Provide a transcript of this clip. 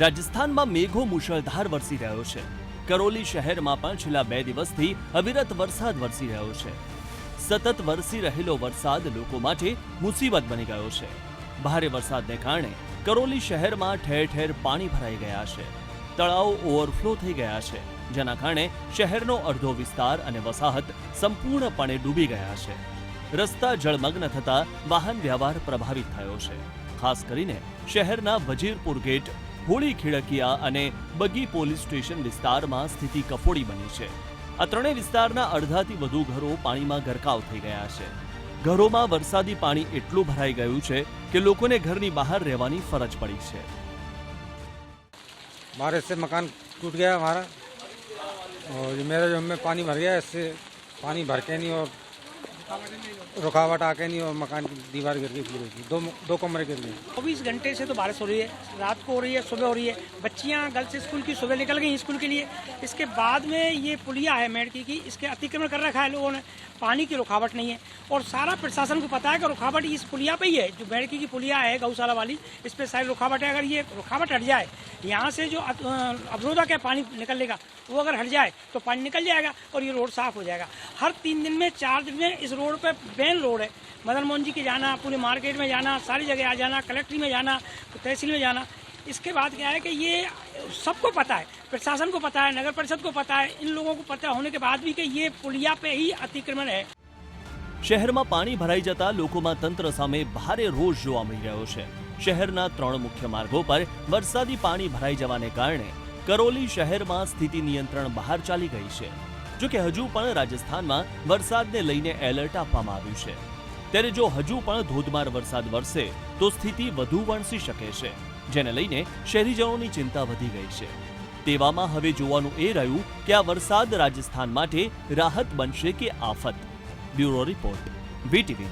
રાજસ્થાનમાં મેઘો મુશળધાર વરસી રહ્યો છે. કરોલી શહેરમાં પણ છેલ્લા બે દિવસથી અવિરત વરસાદ વરસી રહ્યો છે. સતત વરસી રહેલો વરસાદ લોકો માટે મુસીબત બની ગયો છે. ભારે વરસાદને કારણે કરોલી શહેરમાં ઠેર ઠેર પાણી ભરાઈ ગયા છે. તળાવ ઓવરફ્લો થઈ ગયા છે, જેના કારણે શહેરનો અડધો વિસ્તાર અને વસાહત સંપૂર્ણપણે ડૂબી ગયા છે. રસ્તા જળમગ્ન થતા વાહન વ્યવહાર પ્રભાવિત થયો છે. ખાસ કરીને શહેરના વજીરપુર ગેટ હોળી ખીડકિયા અને બગી પોલીસ સ્ટેશન વિસ્તારમાં સ્થિતિ કફોડી બની છે આ ત્રણેય વિસ્તારના અડધાથી વધુ ઘરો પાણીમાં ગરકાવ થઈ ગયા છે ઘરોમાં વરસાદી પાણી એટલું ભરાઈ ગયું છે કે લોકોને ઘરની બહાર રહેવાની ફરજ પડી છે बारिश से मकान टूट गया हमारा और ये मेरा जो हमें पानी भर गया इससे पानी भर के नहीं और रुकावट आके नहीं और मकान की दीवार गिर गई पूरी दो दो कमरे गिर गए। चौबीस घंटे से तो बारिश हो रही है, रात को हो रही है, सुबह हो रही है। बच्चियाँ गर्ल्स स्कूल की सुबह निकल गई स्कूल के लिए। इसके बाद में ये पुलिया है मेडकी की, इसके अतिक्रमण कर रखा है लोगों ने। पानी की रुकावट नहीं है। और सारा प्रशासन को पता है कि रुकावट इस पुलिया पे ही है, जो मेडकी की पुलिया है गौशाला वाली। इस पे सारी रुकावट है अगर ये रुकावट हट जाए, यहाँ से जो अवरोधक है पानी निकलने का, वो अगर हट जाए तो पानी निकल जाएगा और ये रोड साफ़ हो जाएगा। हर तीन दिन में, चार दिन में इस रोड पे मेन रोड है मदन मोहन जी के जाना पूरे मार्केट में जाना सारी जगह आ जाना कलेक्ट्री में जाना तहसील में जाना इसके बाद क्या है कि ये सबको पता है प्रशासन को पता है नगर परिषद को पता है इन लोगों को पता होने के बाद भी कि ये पुलिया पे ही अतिक्रमण है શહેરમાં પાણી ભરાઈ જતા લોકોમાં તંત્ર સામે ભારે રોષ જોવા મળી રહ્યો છે શહેરના ત્રણ મુખ્ય માર્ગો પર વરસાદી પાણી ભરાઈ જવાને કારણે કરોલી શહેરમાં સ્થિતિ નિયંત્રણ બહાર ચાલી ગઈ છે જો કે હજુ પણ રાજસ્થાનમાં વરસાદને લઈને એલર્ટ આપવામાં આવ્યું છે. ત્યારે જો હજુ પણ ધોધમાર વરસાદ વરસે, તો સ્થિતિ વધુ વણસી શકે છે, જેને લઈને શહેરીજનોની ચિંતા વધી ગઈ છે. તેવામાં હવે જોવાનું એ રહ્યું કે આ વરસાદ રાજસ્થાન માટે રાહત બનશે કે આફત. Bureau report, VTV